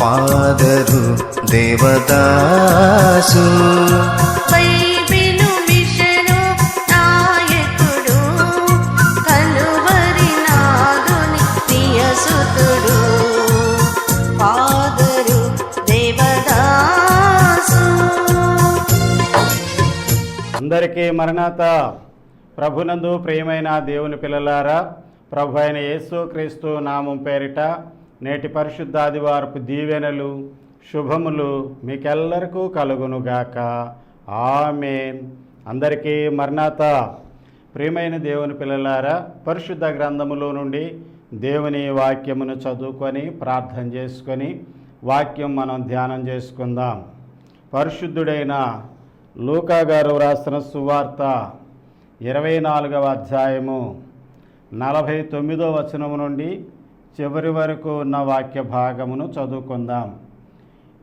Father Devadasu. అందరికీ మరణాత ప్రభునందు ప్రియమైన దేవుని పిల్లలారా ప్రభు అయిన యేసు క్రీస్తు నామం పేరిట నేటి పరిశుద్ధాదివారపు దీవెనలు శుభములు మీకెల్లరికూ కలుగునుగాక. ఆమె అందరికీ మర్నాత. ప్రియమైన దేవుని పిల్లలారా పరిశుద్ధ గ్రంథములో నుండి దేవుని వాక్యమును చదువుకొని ప్రార్థన చేసుకొని వాక్యం మనం ధ్యానం చేసుకుందాం. పరిశుద్ధుడైన లూకా గారు రాసిన సువార్త ఇరవై నాలుగవ అధ్యాయము నలభై తొమ్మిదో వచనము నుండి చివరి వరకు ఉన్న వాక్య భాగమును చదువుకుందాం.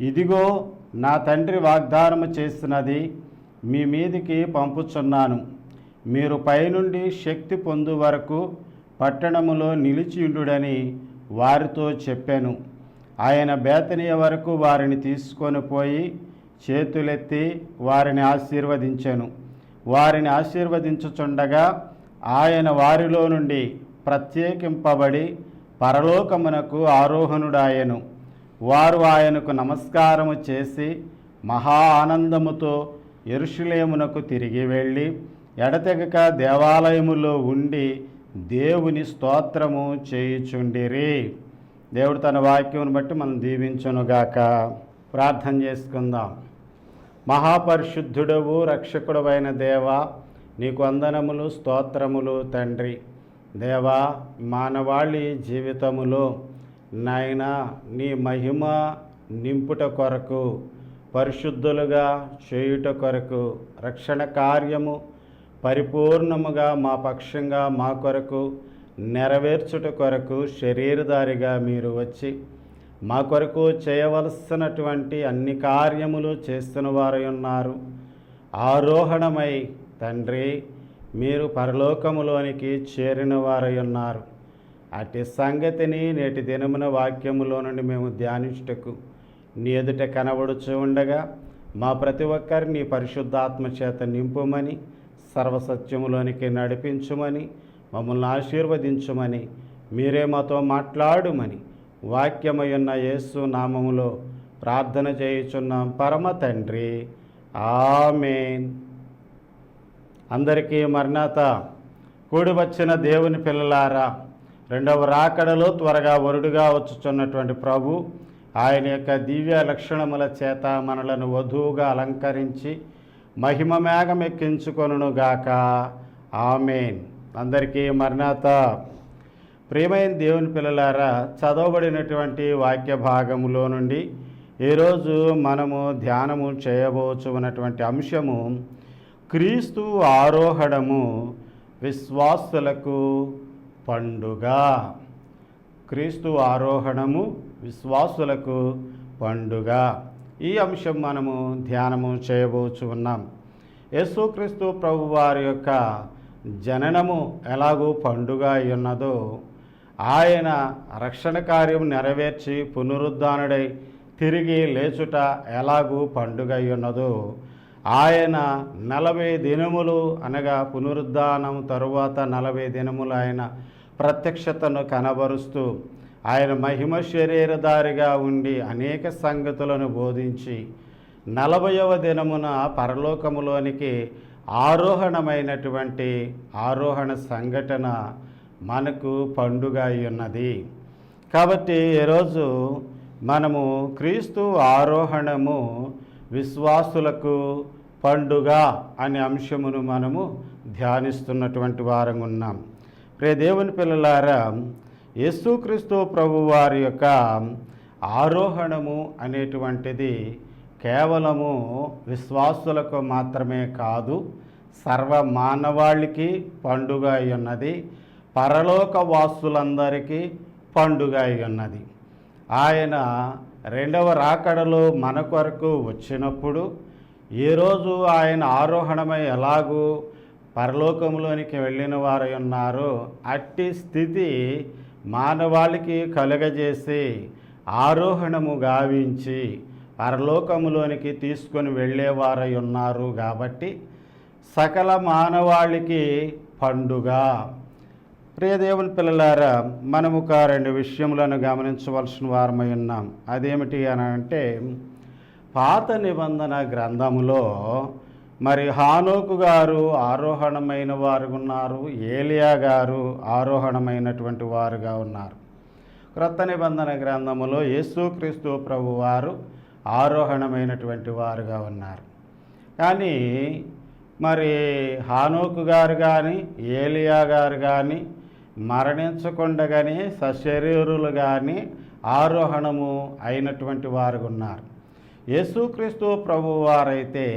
ఇదిగో నా తండ్రి వాగ్దానము చేసినది మీ మీదికి పంపుచున్నాను. మీరు పైనుండి శక్తి పొందు వరకు పట్టణములో నిలిచియుండుడని వారితో చెప్పాను. ఆయన బేతనీయ వరకు వారిని తీసుకొని పోయి చేతులెత్తి వారిని ఆశీర్వదించాను. వారిని ఆశీర్వదించుచుండగా ఆయన వారిలో నుండి ప్రత్యేకింపబడి పరలోకమునకు ఆరోహణుడాయను. వారు ఆయనకు నమస్కారము చేసి మహా ఆనందముతో ఎరుషులేమునకు తిరిగి వెళ్ళి ఎడతెగక దేవాలయములో ఉండి దేవుని స్తోత్రము చేయుచుండిరి. దేవుడు తన వాక్యమును బట్టి మనం దీవించునుగాక. ప్రార్థన చేసుకుందాం. మహాపరిశుద్ధుడవు రక్షకుడవైన దేవ నీకు వందనములు స్తోత్రములు తండ్రి. దేవా మానవాళి జీవితములో నాయన నీ మహిమ నింపుట కొరకు పరిశుద్ధులుగా చేయుట కొరకు రక్షణ కార్యము పరిపూర్ణముగా మా పక్షంగా మా కొరకు నెరవేర్చుట కొరకు శరీరధారిగా మీరు వచ్చి మా కొరకు చేయవలసినటువంటి అన్ని కార్యములు చేస్తున్న వారై ఉన్నారు. ఆరోహణమై తండ్రి మీరు పరలోకములోనికి చేరిన వారై ఉన్నారు అట్టి సంగతిని నేటి దినమున వాక్యములో నుండి మేము ధ్యానించుటకు నీ ఎదుట కనబడుచు ఉండగా మా ప్రతి ఒక్కరిని నీ పరిశుద్ధాత్మ చేత నింపుమని సర్వసత్యములోనికి నడిపించుమని మమ్మల్ని ఆశీర్వదించుమని మీరే మాతో మాట్లాడుమని వాక్యమయున్న యేసు నామములో ప్రార్థన చేయుచున్నాం పరమ తండ్రి. ఆమెన్. అందరికీ మర్నాత కూడివచ్చిన దేవుని పిల్లలారా రెండవ రాకడలో త్వరగా వరుడుగా వచ్చుచున్నటువంటి ప్రభు ఆయన యొక్క దివ్య లక్షణముల చేత మనలను వధువుగా అలంకరించి మహిమ మేఘం ఎక్కించుకొనుగాక ఆమెన్. అందరికీ మర్నాత ప్రియమైన దేవుని పిల్లలారా చదవబడినటువంటి వాక్య భాగములో నుండి ఈరోజు మనము ధ్యానము చేయబోచున్నటువంటి అంశము క్రీస్తు ఆరోహణము విశ్వాసులకు పండుగ. క్రీస్తు ఆరోహణము విశ్వాసులకు పండుగ. ఈ అంశం మనము ధ్యానము చేయబోచు ఉన్నాం. యేసుక్రీస్తు ప్రభు వారి యొక్క జననము ఎలాగూ పండుగ అయి ఉన్నదో ఆయన రక్షణ కార్యం నెరవేర్చి పునరుద్ధానుడై తిరిగి లేచుట ఎలాగూ పండుగ అయి ఉన్నదో ఆయన నలభై దినములు అనగా పునరుద్ధానం తరువాత నలభై దినములు ఆయన ప్రత్యక్షతను కనబరుస్తూ ఆయన మహిమ శరీరధారిగా ఉండి అనేక సంగతులను బోధించి నలభైవ దినమున పరలోకములోనికి ఆరోహణమైనటువంటి ఆరోహణ సంఘటన మనకు పండుగ ఉన్నది కాబట్టి ఈరోజు మనము క్రీస్తు ఆరోహణము విశ్వాసులకు పండుగ అనే అంశమును మనము ధ్యానిస్తున్నటువంటి వారం ఉన్నాం. ప్రే దేవుని పిల్లలారా యేసుక్రీస్తు ప్రభు వారి యొక్క ఆరోహణము అనేటువంటిది కేవలము విశ్వాసులకు మాత్రమే కాదు సర్వ మానవాళికి పండుగ అయి ఉన్నది పరలోక వాసులందరికీ పండుగ అయి ఉన్నది. ఆయన రెండవ రాకడలో మన కొరకు వచ్చినప్పుడు ఏ రోజు ఆయన ఆరోహణమై ఎలాగూ పరలోకంలోనికి వెళ్ళిన వారై ఉన్నారో అట్టి స్థితి మానవాళికి కలుగజేసి ఆరోహణము గావించి పరలోకములోనికి తీసుకొని వెళ్ళేవారై ఉన్నారు కాబట్టి సకల మానవాళికి పండుగ. ప్రియదేవుని పిల్లలారా మనము ఒక రెండు విషయములను గమనించవలసిన వారమై ఉన్నాం. అదేమిటి అని అంటే పాత నిబంధన గ్రంథములో మరి హానోకు గారు ఆరోహణమైన వారు ఉన్నారు ఏలియా గారు ఆరోహణమైనటువంటి వారుగా ఉన్నారు. క్రొత్త నిబంధన గ్రంథములో యేసుక్రీస్తు ప్రభు వారు ఆరోహణమైనటువంటి వారుగా ఉన్నారు. కానీ మరి హానోకు గారు కానీ ఏలియా గారు కానీ మరణించకుండగానే సశరీరులు కానీ ఆరోహణము అయినటువంటి వారు ఉన్నారు. యేసుక్రీస్తు ప్రభువారైతే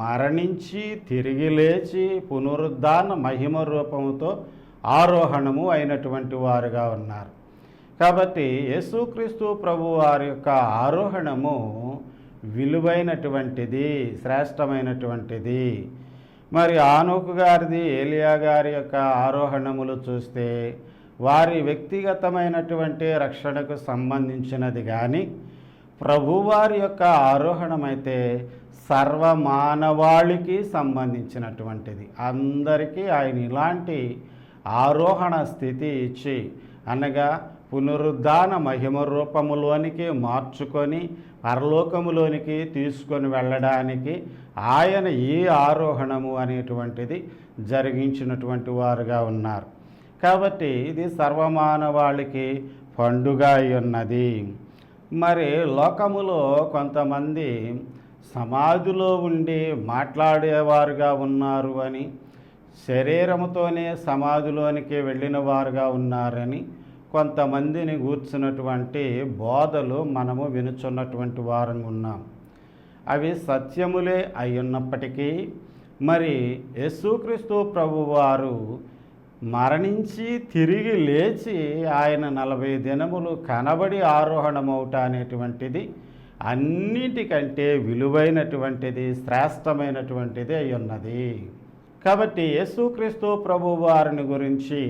మరణించి తిరిగి లేచి పునరుద్ధాన మహిమ రూపముతో ఆరోహణము అయినటువంటి వారుగా ఉన్నారు. కాబట్టి యేసుక్రీస్తు ప్రభువారి యొక్క ఆరోహణము విలువైనటువంటిది శ్రేష్టమైనటువంటిది. మరి ఆనోకు గారిది ఏలియా గారి యొక్క ఆరోహణములు చూస్తే వారి వ్యక్తిగతమైనటువంటి రక్షణకు సంబంధించినది కానీ ప్రభువారి యొక్క ఆరోహణమైతే సర్వమానవాళికి సంబంధించినటువంటిది. అందరికీ ఆయన ఇలాంటి ఆరోహణ స్థితి ఇచ్చి అనగా పునరుద్ధాన మహిమ రూపములోనికి మార్చుకొని పరలోకములోనికి తీసుకొని వెళ్ళడానికి ఆయన ఈ ఆరోహణము అనేటువంటిది జరిగించినటువంటి వారుగా ఉన్నారు. కాబట్టి ఇది సర్వమానవాళికి పండుగ అయి ఉన్నది. మరి లోకములో కొంతమంది సమాధిలో ఉండి మాట్లాడేవారుగా ఉన్నారు అని శరీరముతోనే సమాధిలోనికి వెళ్ళిన వారుగా ఉన్నారని కొంతమందిని కూర్చున్నటువంటి బోధలు మనము వినుచున్నటువంటి వారం ఉన్నాం. అవి సత్యములే అయి ఉన్నప్పటికీ మరి యేసుక్రీస్తు ప్రభువారు మరణించి తిరిగి లేచి ఆయన నలభై దినములు కనబడి ఆరోహణమవుట అనేటువంటిది అన్నిటికంటే విలువైనటువంటిది శ్రేష్టమైనటువంటిది అయి ఉన్నది. కాబట్టి యేసుక్రీస్తు ప్రభు వారిని గురించి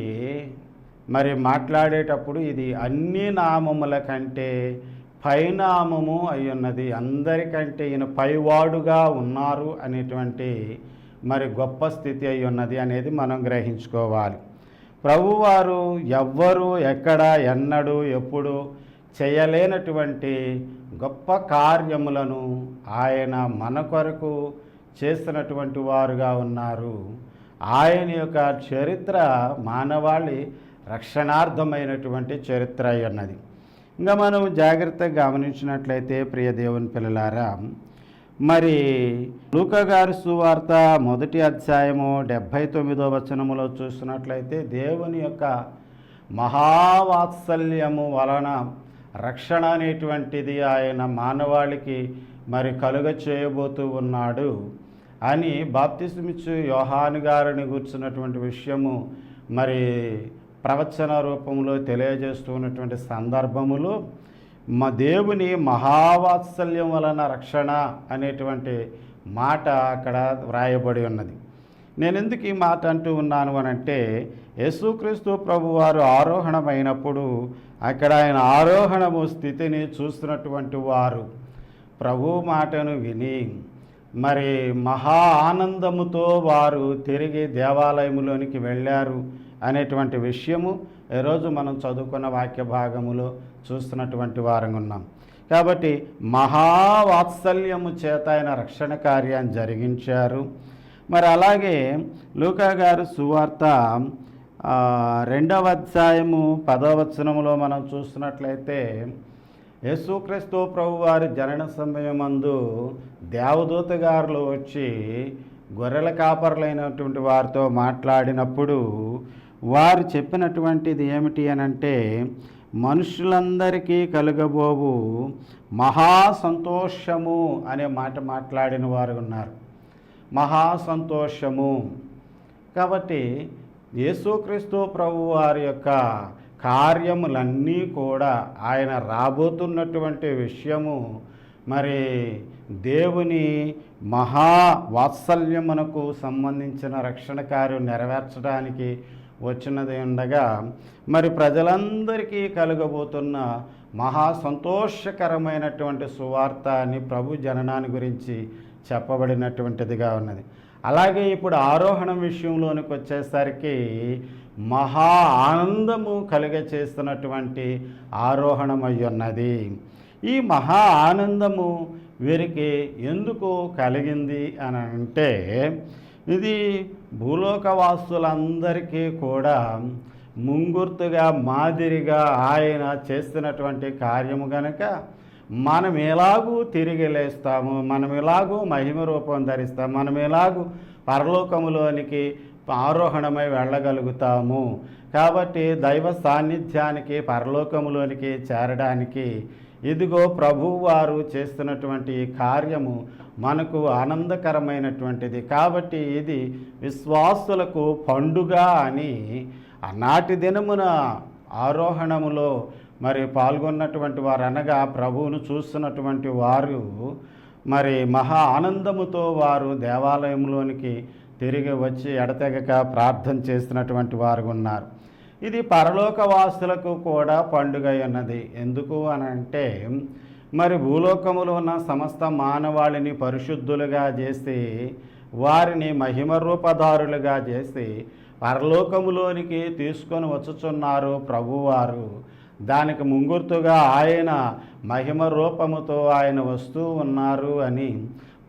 మరి మాట్లాడేటప్పుడు ఇది అన్ని నామముల కంటే పైనామము అయి ఉన్నది. అందరికంటే ఈయన పైవాడుగా ఉన్నారు అనేటువంటి మరి గొప్ప స్థితి అయి ఉన్నది అనేది మనం గ్రహించుకోవాలి. ప్రభువారు ఎవ్వరు ఎక్కడ ఎన్నడు ఎప్పుడు చేయలేనటువంటి గొప్ప కార్యములను ఆయన మన కొరకు చేసినటువంటి వారుగా ఉన్నారు. ఆయన యొక్క చరిత్ర మానవాళి రక్షణార్థమైనటువంటి చరిత్ర అయి ఉన్నది. ఇంకా మనం జాగ్రత్తగా గమనించినట్లయితే ప్రియ దేవుని పిల్లలారా మరి లూక గారి సువార్త మొదటి అధ్యాయము డెబ్భై తొమ్మిదో వచనములో చూసినట్లయితే దేవుని యొక్క మహావాత్సల్యము వలన రక్షణ అనేటువంటిది ఆయన మానవాళికి మరి కలుగ చేయబోతూ ఉన్నాడు అని బాప్తిస్మిచ్చు యోహాను గారిని కూర్చున్నటువంటి విషయము మరి ప్రవచన రూపంలో తెలియజేస్తున్నటువంటి సందర్భములు మా దేవుని మహావాత్సల్యం వలన రక్షణ అనేటువంటి మాట అక్కడ వ్రాయబడి ఉన్నది. నేను ఎందుకు ఈ మాట అంటూ ఉన్నాను అని అంటే యేసుక్రీస్తు ప్రభువారు ఆరోహణమైనప్పుడు అక్కడ ఆయన ఆరోహణము స్థితిని చూస్తున్నటువంటి వారు. ప్రభు మాటను విని మరి మహా ఆనందముతో వారు తిరిగి దేవాలయములోనికి వెళ్ళారు అనేటువంటి విషయము ఈరోజు మనం చదువుకున్న వాక్య భాగములో చూస్తున్నటువంటి వారంగా ఉన్నాం. కాబట్టి మహావాత్సల్యము చేత ఆయన రక్షణ కార్యాన్ని జరిగించారు. మరి అలాగే లూకా గారు సువార్త రెండవ అధ్యాయము పదవచనములో మనం చూస్తున్నట్లయితే యేసుక్రీస్తు ప్రభు వారి జనన సమయమందు దేవదూత గారులు వచ్చి గొర్రెల కాపరులైనటువంటి వారితో మాట్లాడినప్పుడు వారు చెప్పినటువంటిది ఏమిటి అని అంటే మనుషులందరికీ కలుగబోవు మహా సంతోషము అనే మాట మాట్లాడిన వారు ఉన్నారు మహా సంతోషము కాబట్టి యేసుక్రీస్తు ప్రభు వారి యొక్క కార్యములన్నీ కూడా ఆయన రాబోతున్నటువంటి విషయము మరి దేవుని మహా వాత్సల్యమునకు సంబంధించిన రక్షణ కార్యం నెరవేర్చడానికి వచ్చినది ఉండగా మరి ప్రజలందరికీ కలగబోతున్న మహా సంతోషకరమైనటువంటి సువార్త అని ప్రభు జననాన్ని గురించి చెప్పబడినటువంటిదిగా ఉన్నది. అలాగే ఇప్పుడు ఆరోహణం విషయంలోనికి వచ్చేసరికి మహా ఆనందము కలిగ చేస్తున్నటువంటి ఆరోహణం ఉన్నది. ఈ మహా ఆనందము వీరికి ఎందుకు కలిగింది అని అంటే ఇది భూలోకవాసులందరికీ కూడా ముంగుర్తుగా మాదిరిగా ఆయన చేస్తున్నటువంటి కార్యము గనక మనం ఎలాగూ తిరిగి లేస్తాము మనం ఎలాగూ మహిమ రూపం ధరిస్తాము మనం ఎలాగూ పరలోకములోనికి ఆరోహణమై వెళ్ళగలుగుతాము. కాబట్టి దైవ సాన్నిధ్యానికి పరలోకములోనికి చేరడానికి ఇదిగో ప్రభువారు చేస్తున్నటువంటి ఈ కార్యము మనకు ఆనందకరమైనటువంటిది. కాబట్టి ఇది విశ్వాసులకు పండుగ అని ఆనాటి దినమున ఆరోహణములో మరి పాల్గొన్నటువంటి వారు అనగా ప్రభువును చూస్తున్నటువంటి వారు మరి మహా ఆనందముతో వారు దేవాలయంలోనికి తిరిగి వచ్చి ఎడతెగక ప్రార్థన చేస్తున్నటువంటి వారు ఉన్నారు. ఇది పరలోకవాసులకు కూడా పండుగ ఉన్నది ఎందుకు అని అంటే మరి భూలోకములో ఉన్న సమస్త మానవాళిని పరిశుద్ధులుగా చేసి వారిని మహిమ రూపధారులుగా చేసి పరలోకములోనికి తీసుకొని వచ్చుచున్నారు ప్రభువారు. దానికి ముంగుర్తుగా ఆయన మహిమ రూపముతో ఆయన వస్తూ ఉన్నారు అని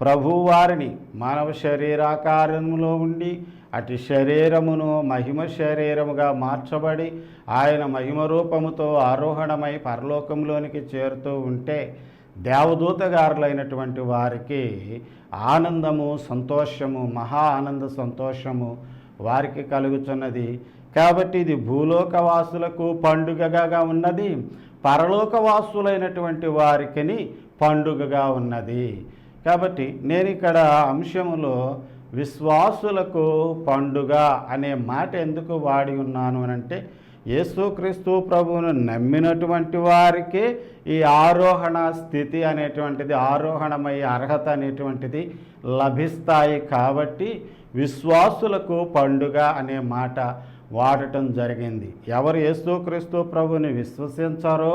ప్రభువారిని మానవ శరీరాకారంలో ఉండి అటు శరీరమును మహిమ శరీరముగా మార్చబడి ఆయన మహిమ రూపముతో ఆరోహణమై పరలోకంలోనికి చేరుతూ ఉంటే దేవదూతగారులైనటువంటి వారికి ఆనందము సంతోషము మహా ఆనంద సంతోషము వారికి కలుగుతున్నది కాబట్టి ఇది భూలోకవాసులకు పండుగగా ఉన్నది. పరలోకవాసులైనటువంటి వారికి పండుగగా ఉన్నది. కాబట్టి నేను ఇక్కడ అంశములో విశ్వాసులకు పండుగ అనే మాట ఎందుకు వాడి ఉన్నాను అని అంటే యేసుక్రీస్తు ప్రభువును నమ్మినటువంటి వారికి ఈ ఆరోహణ స్థితి అనేటువంటిది ఆరోహణమయ్యే అర్హత అనేటువంటిది లభిస్తాయి కాబట్టి విశ్వాసులకు పండుగ అనే మాట వాడటం జరిగింది. ఎవరు యేసుక్రీస్తు ప్రభుని విశ్వసించారో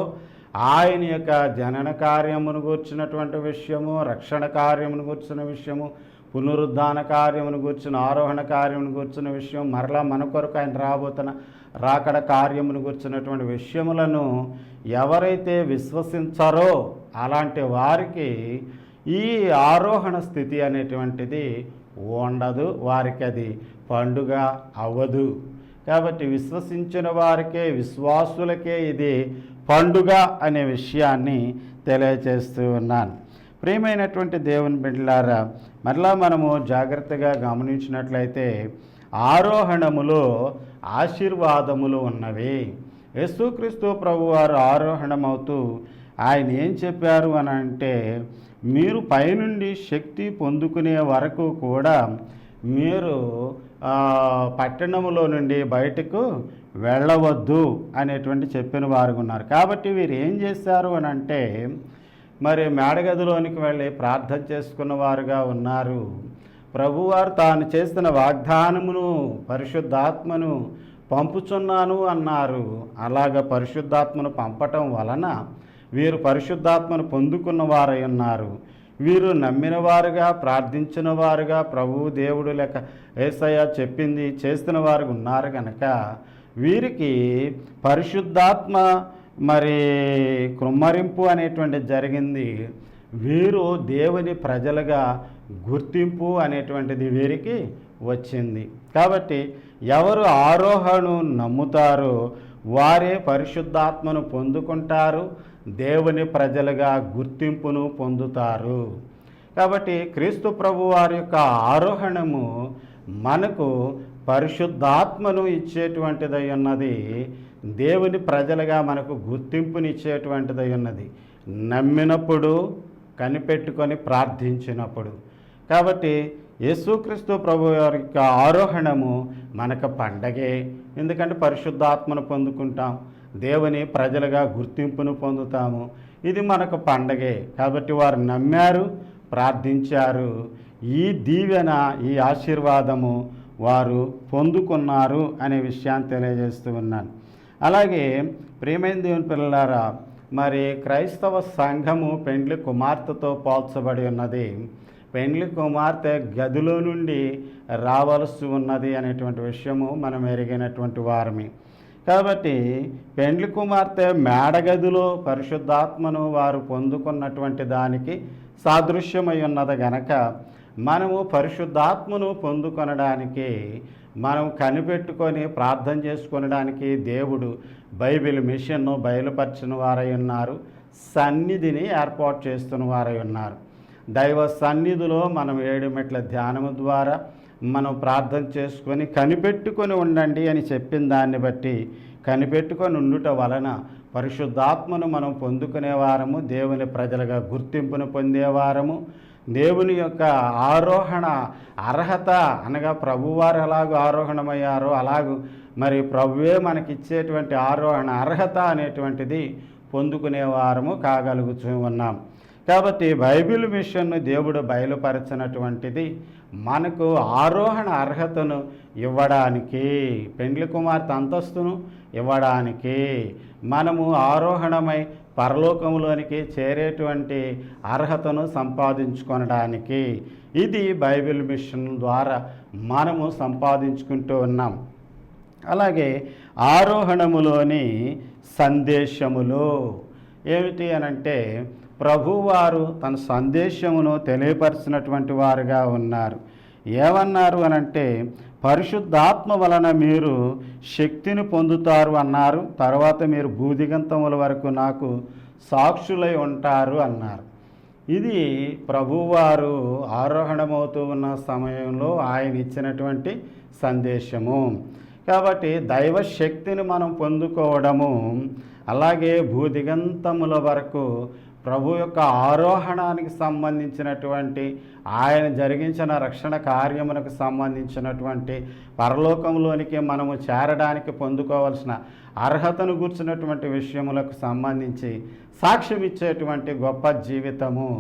ఆయన యొక్క జనన కార్యమును గూర్చినటువంటి విషయము రక్షణ కార్యమును గూర్చిన విషయము పునరుద్ధాన కార్యమును గూర్చిన ఆరోహణ కార్యమును గుర్చిన విషయం మరలా మన కొరకు ఆయన రాబోతున్న రాకడ కార్యమును గుర్చినటువంటి విషయములను ఎవరైతే విశ్వసించారో అలాంటి వారికి ఈ ఆరోహణ స్థితి అనేటువంటిది ఉండదు వారికి అది పండుగ అవ్వదు. కాబట్టి విశ్వసించిన వారికే విశ్వాసులకే ఇది పండుగ అనే విషయాన్ని తెలియచేస్తూ ఉన్నాను. ప్రియమైనటువంటి దేవుని బిడ్డలారా మరలా మనము జాగ్రత్తగా గమనించినట్లయితే ఆరోహణములో ఆశీర్వాదములు ఉన్నవి. యేసుక్రీస్తు ప్రభువారు ఆరోహణమవుతూ ఆయన ఏం చెప్పారు అని అంటే మీరు పైనుండి శక్తి పొందుకునే వరకు కూడా మీరు పట్టణములో నుండి బయటకు వెళ్ళవద్దు అనేటువంటి చెప్పిన వారు ఉన్నారు. కాబట్టి వీరు ఏం చేశారు అని అంటే మరి మేడగదిలోనికి వెళ్ళి ప్రార్థన చేసుకున్నవారుగా ఉన్నారు. ప్రభువారు తాను చేసిన వాగ్దానమును పరిశుద్ధాత్మను పంపుచున్నాను అన్నారు. అలాగ పరిశుద్ధాత్మను పంపటం వలన వీరు పరిశుద్ధాత్మను పొందుకున్న వారై ఉన్నారు. వీరు నమ్మిన వారుగా ప్రార్థించిన వారుగా ప్రభు దేవుడు లేక ఏసయ్య చెప్పింది చేస్తున్న వారు ఉన్నారు కనుక వీరికి పరిశుద్ధాత్మ మరి కుమ్మరింపు అనేటువంటి జరిగింది. వీరు దేవుని ప్రజలుగా గుర్తింపు అనేటువంటిది వీరికి వచ్చింది. కాబట్టి ఎవరు ఆరోహణను నమ్ముతారో వారే పరిశుద్ధాత్మను పొందుకుంటారు దేవుని ప్రజలుగా గుర్తింపును పొందుతారు. కాబట్టి క్రీస్తు ప్రభు వారి యొక్క ఆరోహణము మనకు పరిశుద్ధాత్మను ఇచ్చేటువంటిదై ఉన్నది. దేవుని ప్రజలుగా మనకు గుర్తింపునిచ్చేటువంటిదై ఉన్నది. నమ్మినప్పుడు కనిపెట్టుకొని ప్రార్థించినప్పుడు. కాబట్టి యేసుక్రీస్తు ప్రభు వారి యొక్క ఆరోహణము మనకు పండగే. ఎందుకంటే పరిశుద్ధాత్మను పొందుకుంటాం. దేవుని ప్రజలుగా గుర్తింపును పొందుతాము. ఇది మనకు పండగే. కాబట్టి వారు నమ్మారు ప్రార్థించారు. ఈ దీవెన ఈ ఆశీర్వాదము వారు పొందుకున్నారు అనే విషయాన్ని తెలియజేస్తూ ఉన్నాను. అలాగే ప్రేమైన దేవుని పిల్లలారా మరి క్రైస్తవ సంఘము పెండ్లి కుమార్తెతో పోల్చబడి ఉన్నది. పెండ్లి కుమార్తె గదిలో నుండి రావలసి ఉన్నది అనేటువంటి విషయము మనం ఎరిగినటువంటి వారమే. కాబట్టి పెండ్లి కుమార్తె మేడగదిలో పరిశుద్ధాత్మను వారు పొందుకున్నటువంటి దానికి సాదృశ్యమై ఉన్నది గనక మనము పరిశుద్ధాత్మను పొందుకొనడానికి మనం కనిపెట్టుకొని ప్రార్థన చేసుకునడానికి దేవుడు బైబిల్ మిషన్ను బయలుపరిచిన వారై ఉన్నారు సన్నిధిని ఏర్పాటు చేస్తున్న వారై ఉన్నారు. దైవ సన్నిధిలో మనం ఏడు మెట్ల ధ్యానము ద్వారా మనం ప్రార్థన చేసుకొని కనిపెట్టుకొని ఉండండి అని చెప్పిన దాన్ని బట్టి కనిపెట్టుకొని ఉండుట వలన పరిశుద్ధాత్మను మనం పొందుకునేవారము దేవుని ప్రజలుగా గుర్తింపును పొందేవారము దేవుని యొక్క ఆరోహణ అర్హత అనగా ప్రభువారు ఎలాగో ఆరోహణమయ్యారో అలాగూ మరి ప్రభువే మనకిచ్చేటువంటి ఆరోహణ అర్హత అనేటువంటిది పొందుకునేవారము కాగలుగుతూ ఉన్నాం. కాబట్టి బైబిల్ మిషన్ను దేవుడు బయలుపరచినటువంటిది మనకు ఆరోహణ అర్హతను ఇవ్వడానికి పెండ్లి కుమార్తె అంతస్తును ఇవ్వడానికి మనము ఆరోహణమై పరలోకంలోనికి చేరేటువంటి అర్హతను సంపాదించుకొనడానికి ఇది బైబిల్ మిషన్ ద్వారా మనము సంపాదించుకుంటూ ఉన్నాం. అలాగే ఆరోహణములోని సందేశములు ఏమిటి అనంటే ప్రభువారు తన సందేశమును తెలియపరిచినటువంటి వారుగా ఉన్నారు. ఏమన్నారు అనంటే పరిశుద్ధాత్మ వలన మీరు శక్తిని పొందుతారు అన్నారు. తర్వాత మీరు భూదిగంతముల వరకు నాకు సాక్షులై ఉంటారు అన్నారు. ఇది ప్రభువారు ఆరోహణమవుతూ ఉన్న సమయంలో ఆయన ఇచ్చినటువంటి సందేశము. కాబట్టి దైవ శక్తిని మనం పొందుకోవడము అలాగే భూదిగంతముల వరకు ప్రభు యొక్క ఆరోహణానికి సంబంధించినటువంటి ఆయన జరిగించిన రక్షణ కార్యమునకు సంబంధించినటువంటి పరలోకంలోనికి మనము చేరడానికి పొందుకోవలసిన అర్హతను కూర్చున్నటువంటి విషయములకు సంబంధించి సాక్ష్యం ఇచ్చేటువంటి గొప్ప జీవితము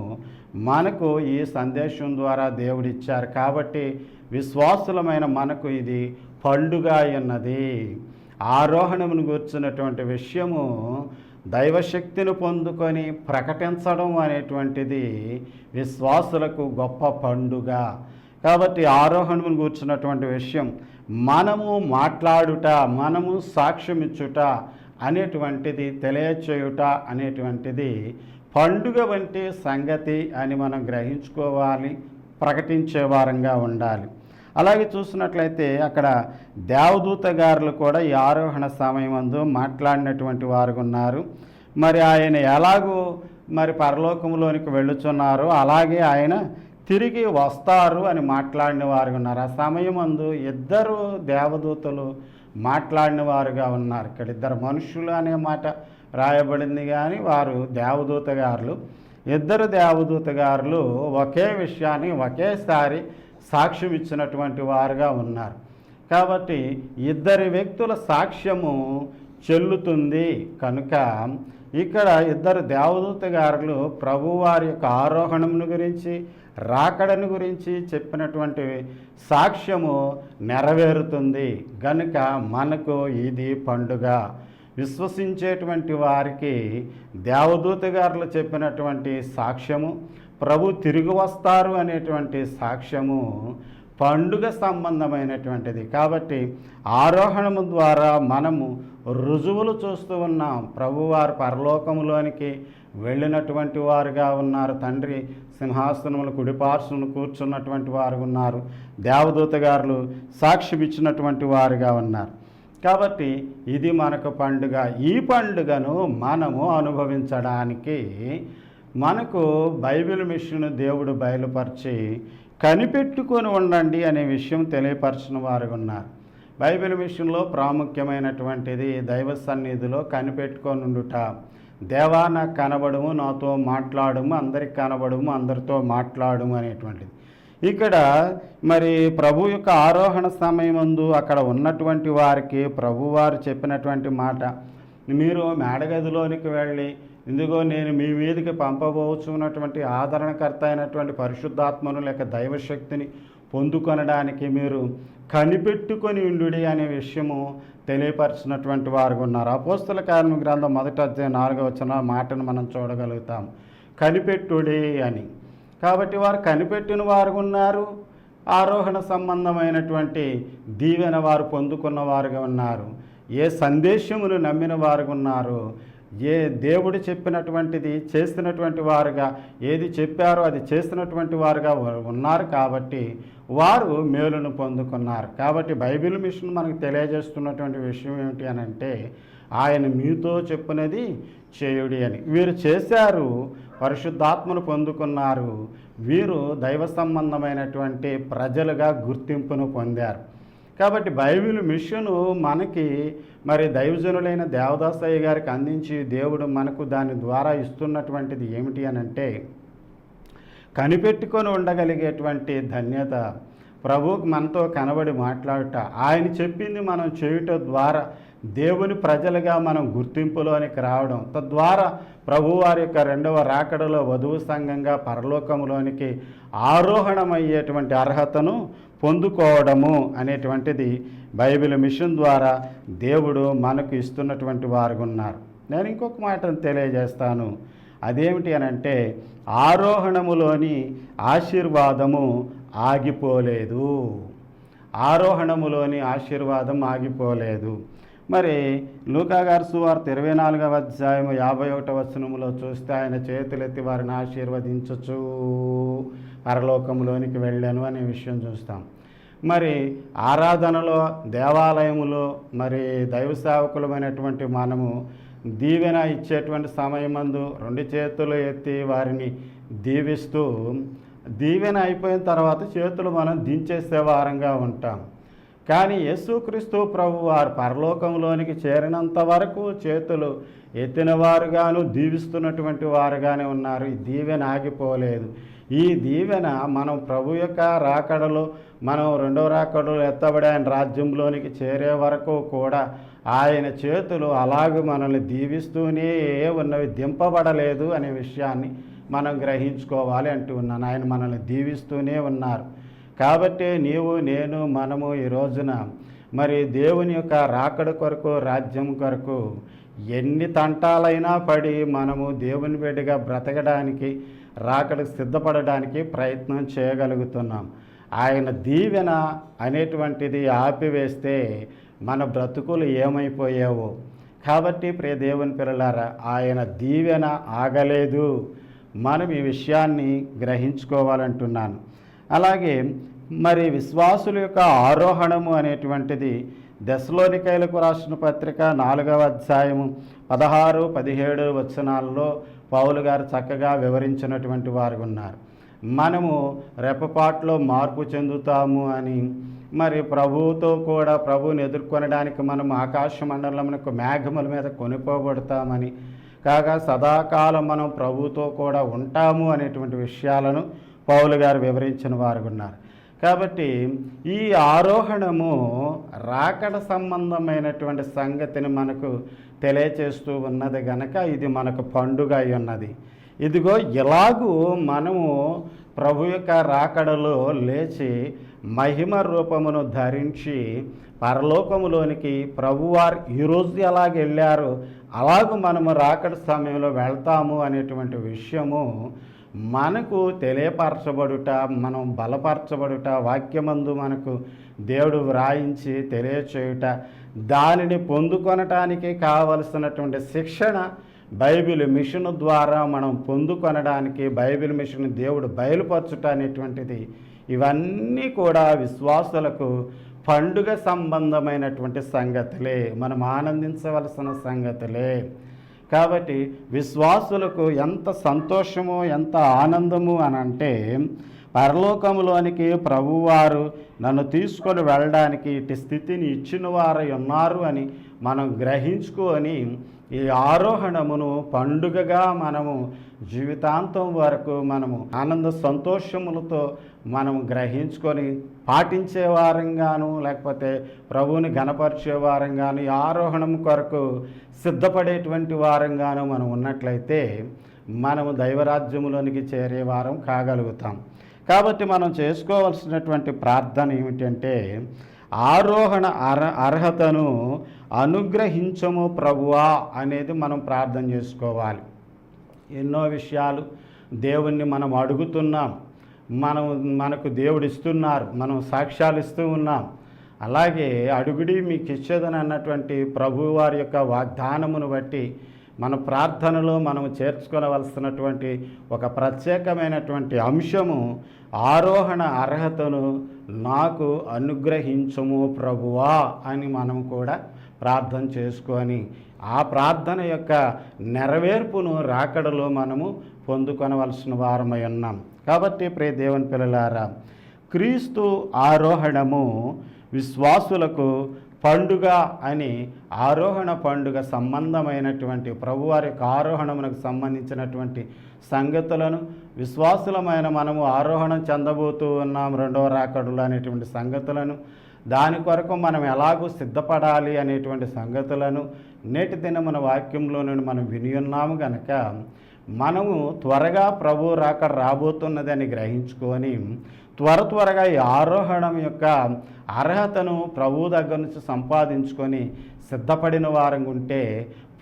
మనకు ఈ సందేశం ద్వారా దేవుడిచ్చారు. కాబట్టి విశ్వాసులమైన మనకు ఇది పండుగ ఉన్నది. ఆరోహణమును కూర్చున్నటువంటి విషయము దైవశక్తిని పొందుకొని ప్రకటించడం అనేటువంటిది విశ్వాసులకు గొప్ప పండుగ. కాబట్టి ఆరోహణములు కూర్చున్నటువంటి విషయం మనము మాట్లాడుట మనము సాక్ష్యమిచ్చుట అనేటువంటిది తెలియచేయుట అనేటువంటిది పండుగ వంటి సంగతి అని మనం గ్రహించుకోవాలి ప్రకటించే వారంగా ఉండాలి. అలాగే చూసినట్లయితే అక్కడ దేవదూత గారులు కూడా ఈ ఆరోహణ సమయమందు మాట్లాడినటువంటి వారు ఉన్నారు మరి ఆయన ఎలాగూ మరి పరలోకంలోనికి వెళ్ళుచున్నారో అలాగే ఆయన తిరిగి వస్తారు అని మాట్లాడిన వారు ఉన్నారు ఆ సమయమందు ఇద్దరు దేవదూతలు మాట్లాడిన వారుగా ఉన్నారు. ఇక్కడ ఇద్దరు మనుషులు అనే మాట రాయబడింది కానీ వారు దేవదూత గారులు ఇద్దరు దేవదూత గారులు ఒకే విషయాన్ని ఒకేసారి సాక్ష్యం ఇచ్చినటువంటి వారుగా ఉన్నారు. కాబట్టి ఇద్దరి వ్యక్తుల సాక్ష్యము చెల్లుతుంది. కనుక ఇక్కడ ఇద్దరు దేవదూత గారులు ప్రభువారి యొక్క ఆరోహణమును గురించి రాకడను గురించి చెప్పినటువంటి సాక్ష్యము నెరవేరుతుంది. గనుక మనకు ఇది పండుగ. విశ్వసించేటువంటి వారికి దేవదూత గారులు చెప్పినటువంటి సాక్ష్యము ప్రభు తిరిగి వస్తారు అనేటువంటి సాక్ష్యము పండుగ సంబంధమైనటువంటిది. కాబట్టి ఆరోహణము ద్వారా మనము రుజువులు చూస్తూ ఉన్నాం. ప్రభువారు పరలోకంలోనికి వెళ్ళినటువంటి వారుగా ఉన్నారు. తండ్రి సింహాసనములు కుడిపార్శ్వను కూర్చున్నటువంటి వారు ఉన్నారు. దేవదూత గారులు సాక్ష్యం ఇచ్చినటువంటి వారుగా ఉన్నారు. కాబట్టి ఇది మనకు పండుగ. ఈ పండుగను మనము అనుభవించడానికి మనకు బైబిల్ మిషన్ దేవుడు బయలుపరిచి కనిపెట్టుకొని ఉండండి అనే విషయం తెలియపరచిన వారు ఉన్నారు. బైబిల్ మిషన్లో ప్రాముఖ్యమైనటువంటిది దైవ సన్నిధిలో కనిపెట్టుకొని ఉండుట. దేవా నాకు కనబడము నాతో మాట్లాడము అందరికి కనబడము అందరితో మాట్లాడము అనేటువంటిది. ఇక్కడ మరి ప్రభు యొక్క ఆరోహణ సమయమందు అక్కడ ఉన్నటువంటి వారికి ప్రభువారు చెప్పినటువంటి మాట మీరు మేడగదిలోనికి వెళ్ళి ఇందుగో నేను మీ మీదకి పంపబోచున్నటువంటి ఆదరణకర్త అయినటువంటి పరిశుద్ధాత్మను లేక దైవశక్తిని పొందుకొనడానికి మీరు కనిపెట్టుకొని ఉండు అనే విషయము తెలియపరిచినటువంటి వారు ఉన్నారు. అపోస్తుల కార్మిక గ్రంథం మొదట అధ్యాయం నాలుగో వచ్చిన మాటను మనం చూడగలుగుతాం. కనిపెట్టుడే అని. కాబట్టి వారు కనిపెట్టిన వారు ఉన్నారు. ఆరోహణ సంబంధమైనటువంటి దీవెన వారు పొందుకున్న వారుగా ఉన్నారు. ఏ సందేశమును నమ్మిన వారు ఉన్నారు. ఏ దేవుడు చెప్పినటువంటిది చేస్తున్నటువంటి వారుగా ఏది చెప్పారో అది చేస్తున్నటువంటి వారుగా ఉన్నారు కాబట్టి వారు మేలును పొందుకున్నారు. కాబట్టి బైబిల్ మిషన్ మనకు తెలియజేస్తున్నటువంటి విషయం ఏమిటి అని అంటే ఆయన మీతో చెప్పినది చేయుడి అని. వీరు చేశారు పరిశుద్ధాత్మను పొందుకున్నారు వీరు దైవ సంబంధమైనటువంటి ప్రజలుగా గుర్తింపును పొందారు. కాబట్టి బైబిల్ మిషను మనకి మరి దైవజనులైన దేవదాసయ్య గారికి అందించి దేవుడు మనకు దాని ద్వారా ఇస్తున్నటువంటిది ఏమిటి అని అంటే కనిపెట్టుకొని ఉండగలిగేటువంటి ధన్యత. ప్రభువుకు మనతో కనబడి మాట్లాడుట. ఆయన చెప్పింది మనం చేయుట ద్వారా దేవుని ప్రజలుగా మనం గుర్తింపులోనికి రావడం. తద్వారా ప్రభువారి యొక్క రెండవ రాకడలో వధువు సంఘంగా పరలోకంలోనికి ఆరోహణమయ్యేటువంటి అర్హతను పొందుకోవడము అనేటువంటిది బైబిల్ మిషన్ ద్వారా దేవుడు మనకు ఇస్తున్నటువంటి వారు ఉన్నారు. నేను ఇంకొక మాటను తెలియజేస్తాను. అదేమిటి అని అంటే ఆరోహణములోని ఆశీర్వాదము ఆగిపోలేదు. ఆరోహణములోని ఆశీర్వాదం ఆగిపోలేదు. మరి లూకా గారు సువార్త ఇరవై నాలుగవ అధ్యాయం యాభై ఒకటవ వచనములో చూస్తే ఆయన చేతులెత్తి వారిని ఆశీర్వదించచ్చు పరలోకంలోనికి వెళ్ళాను అనే విషయం చూస్తాం. మరి ఆరాధనలో దేవాలయములో మరి దైవ సేవకులమైనటువంటి మనము దీవెన ఇచ్చేటువంటి సమయమందు రెండు చేతులు ఎత్తి వారిని దీవిస్తూ దీవెన అయిపోయిన తర్వాత చేతులు మనం దించేసే వారంగా ఉంటాం. కానీ యేసుక్రీస్తు ప్రభు వారు పరలోకంలోనికి చేరినంత వరకు చేతులు ఎత్తిన వారుగాను దీవిస్తున్నటువంటి వారుగానే ఉన్నారు. ఈ దీవెన ఆగిపోలేదు. ఈ దీవెన మనం ప్రభు యొక్క రాకడలు మనం రెండో రాకడలు ఎత్తబడి ఆయన రాజ్యంలోనికి చేరే వరకు కూడా ఆయన చేతులు అలాగే మనల్ని దీవిస్తూనే ఉన్నవి దింపబడలేదు అనే విషయాన్ని మనం గ్రహించుకోవాలి అంటూ ఉన్నాను. ఆయన మనల్ని దీవిస్తూనే ఉన్నారు. కాబట్టి నీవు నేను మనము ఈ రోజున మరి దేవుని యొక్క రాకడ కొరకు రాజ్యం కొరకు ఎన్ని తంటాలైనా పడి మనము దేవుని బిడ్డగా బ్రతకడానికి రాకడకు సిద్ధపడడానికి ప్రయత్నం చేయగలుగుతున్నాం. ఆయన దీవెన అనేటువంటిది ఆపివేస్తే మన బ్రతుకులు ఏమైపోయావో? కాబట్టి ప్రియ దేవుని పిల్లలారా ఆయన దీవెన ఆగలేదు. మనం ఈ విషయాన్ని గ్రహించుకోవాలంటున్నాను. అలాగే మరి విశ్వాసుల యొక్క ఆరోహణము అనేటువంటిది దశలోనికైలకు రాసిన పత్రిక నాలుగవ అధ్యాయము పదహారు పదిహేడు వచనాల్లో పౌలు గారు చక్కగా వివరించినటువంటి వారు ఉన్నారు. మనము రెపపాట్లో మార్పు చెందుతాము అని మరి ప్రభువుతో కూడా ప్రభువుని ఎదుర్కొనడానికి మనం ఆకాశ మండలమునకు మేఘముల మీద కొనిపోబడతామని కాగా సదాకాలం మనం ప్రభువుతో కూడా ఉంటాము అనేటువంటి విషయాలను పౌలు గారు వివరించిన వారు ఉన్నారు. కాబట్టి ఈ ఆరోహణము రాకడ సంబంధమైనటువంటి సంగతిని మనకు తెలియచేస్తూ ఉన్నది గనక ఇది మనకు పండుగ అయి ఉన్నది. ఇదిగో ఇలాగూ మనము ప్రభు యొక్క రాకడలో లేచి మహిమ రూపమును ధరించి పరలోకములోనికి ప్రభువారు ఈరోజు ఎలాగ వెళ్ళారు అలాగూ మనము రాకడ సమయంలో వెళ్తాము అనేటువంటి విషయము మనకు తెలియపరచబడుట మనం బలపరచబడుట వాక్యమందు మనకు దేవుడు వ్రాయించి తెలియచేయుట దానిని పొందుకొనటానికి కావలసినటువంటి శిక్షణ బైబిల్ మిషన్ ద్వారా మనం పొందుకొనడానికి బైబిల్ మిషన్ దేవుడు బయలుపరచుట అనేటువంటిది. ఇవన్నీ కూడా విశ్వాసులకు పండుగ సంబంధమైనటువంటి సంగతులే. మనం ఆనందించవలసిన సంగతులే. కాబట్టి విశ్వాసులకు ఎంత సంతోషము ఎంత ఆనందము అని అంటే పరలోకములోనికి ప్రభువారు నన్ను తీసుకొని వెళ్ళడానికి ఇటు స్థితిని ఇచ్చిన వారు ఉన్నారు అని మనం గ్రహించుకొని ఈ ఆరోహణమును పండుగగా మనము జీవితాంతం వరకు మనము ఆనంద సంతోషములతో మనము గ్రహించుకొని పాటించే వారంగాను లేకపోతే ప్రభువుని గణపరిచే వారంగాను ఆరోహణం కొరకు సిద్ధపడేటువంటి వారంగాను మనం ఉన్నట్లయితే మనము దైవరాజ్యములోనికి చేరే వారం కాగలుగుతాం. కాబట్టి మనం చేసుకోవాల్సినటువంటి ప్రార్థన ఏమిటంటే ఆరోహణ అర అర్హతను అనుగ్రహించము ప్రభువా అనేది మనం ప్రార్థన చేసుకోవాలి. ఎన్నో విషయాలు దేవుణ్ణి మనం అడుగుతున్నాం. మనం మనకు దేవుడు ఇస్తున్నారు మనం సాక్ష్యాలు ఇస్తూ ఉన్నాం. అలాగే అడుగుడి మీకు ఇచ్చేదని అన్నటువంటి ప్రభు వారి యొక్క వాగ్దానమును బట్టి మన ప్రార్థనలో మనం చేర్చుకోవలసినటువంటి ఒక ప్రత్యేకమైనటువంటి అంశము ఆరోహణ అర్హతను నాకు అనుగ్రహించము ప్రభువా అని మనం కూడా ప్రార్థన చేసుకొని ఆ ప్రార్థన యొక్క నెరవేర్పును రాకడలో మనము పొందుకొనవలసిన వారమై ఉన్నాం. కాబట్టి ప్రే దేవుని పిల్లలారా క్రీస్తు ఆరోహణము విశ్వాసులకు పండుగ అని ఆరోహణ పండుగ సంబంధమైనటువంటి ప్రభువారి యొక్క ఆరోహణమునకు సంబంధించినటువంటి సంగతులను విశ్వాసులమైన మనము ఆరోహణం చెందబోతూ ఉన్నాం రెండవ రాకడులు అనేటువంటి సంగతులను దాని కొరకు మనం ఎలాగూ సిద్ధపడాలి అనేటువంటి సంగతులను నేటి దినమున వాక్యంలో నుండి మనం విని ఉన్నాము గనక మనము త్వరగా ప్రభు రాక రాబోతున్నదని గ్రహించుకొని త్వర త్వరగా ఈ ఆరోహణం యొక్క అర్హతను ప్రభు దగ్గర నుంచి సంపాదించుకొని సిద్ధపడిన వారం ఉంటే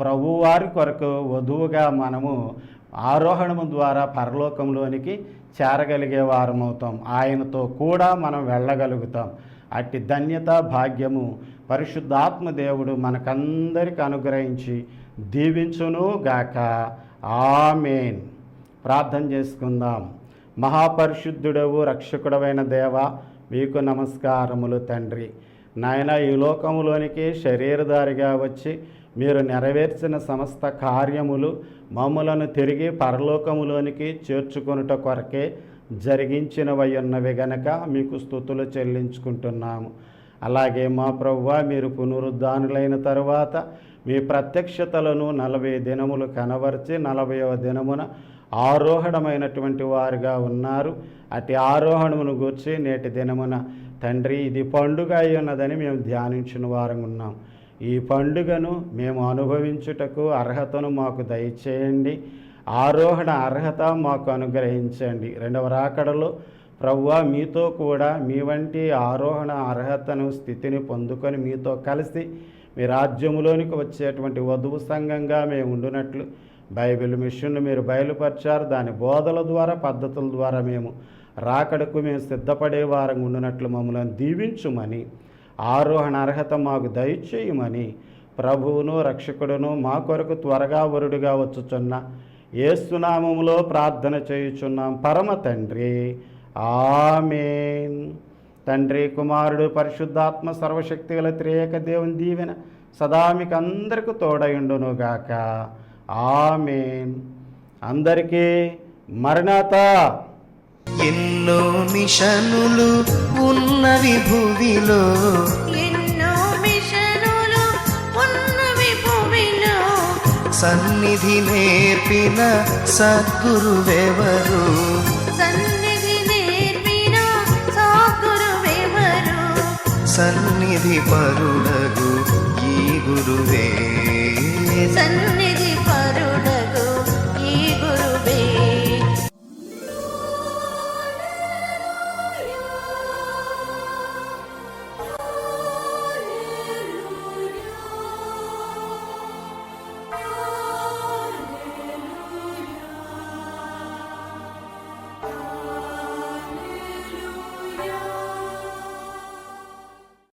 ప్రభువారి కొరకు వధువుగా మనము ఆరోహణము ద్వారా పరలోకంలోనికి చేరగలిగే వారమవుతాం ఆయనతో కూడా మనం వెళ్ళగలుగుతాం. అట్టి ధన్యత భాగ్యము పరిశుద్ధాత్మ దేవుడు మనకందరికి అనుగ్రహించి దీవించును గాక ఆమెన్. ప్రార్థన చేసుకుందాం. మహాపరిశుద్ధుడవు రక్షకుడవైన దేవ మీకు నమస్కారములు తండ్రి. నాయన ఈ లోకంలోనికి శరీరధారిగా వచ్చి మీరు నెరవేర్చిన సమస్త కార్యములు మమ్ములను తిరిగి పరలోకములోనికి చేర్చుకొనుట కొరకే జరిగించినవై ఉన్నవి గనక మీకు స్థుతులు చెల్లించుకుంటున్నాము. అలాగే మా ప్రవ్వ మీరు పునరుద్ధానులైన తరువాత మీ ప్రత్యక్షతలను నలభై దినములు కనబరిచి నలభైవ దినమున ఆరోహణమైనటువంటి వారుగా ఉన్నారు. అటు ఆరోహణమును గూర్చి నేటి దినమున తండ్రి ఇది పండుగ అయి ఉన్నదని మేము ధ్యానించిన వారం ఉన్నాం. ఈ పండుగను మేము అనుభవించుటకు అర్హతను మాకు దయచేయండి. ఆరోహణ అర్హత మాకు అనుగ్రహించండి. రెండవ రాకడలో ప్రవ్వా మీతో కూడా మీ వంటి ఆరోహణ అర్హతను స్థితిని పొందుకొని మీతో కలిసి మీ రాజ్యములోనికి వచ్చేటువంటి వధువు సంఘంగా మేము ఉండునట్లు బైబిల్ మిషన్ను మీరు బయలుపరిచారు. దాని బోధల ద్వారా పద్ధతుల ద్వారా మేము రాకడకు మేము సిద్ధపడే వారం ఉండునట్లు మమ్మల్ని దీవించుమని ఆరోహణ అర్హత మాకు దయచేయమని ప్రభువును రక్షకుడును మా కొరకు త్వరగా వరుడుగా వచ్చుచున్న ఏసునామములో ప్రార్థన చేయుచున్నాం. పరమ తండ్రి. ఆమేన్. తండ్రి కుమారుడు పరిశుద్ధాత్మ సర్వశక్తి గల త్రియేక దేవుని దీవెన సదా మీకు అందరికి తోడయుండును గాక ఆమేన్. అందరికీ మరణాత. ఎన్నో మిషనులు ఉన్నవి భూమిలో. ఎన్నో మిషనులు ఉన్నవి భూమిలో. సన్నిధి నేర్పిన సద్గురువెవరు? సన్నిధి పరుడగు ఈ గురువే. సన్నిధి పరుడ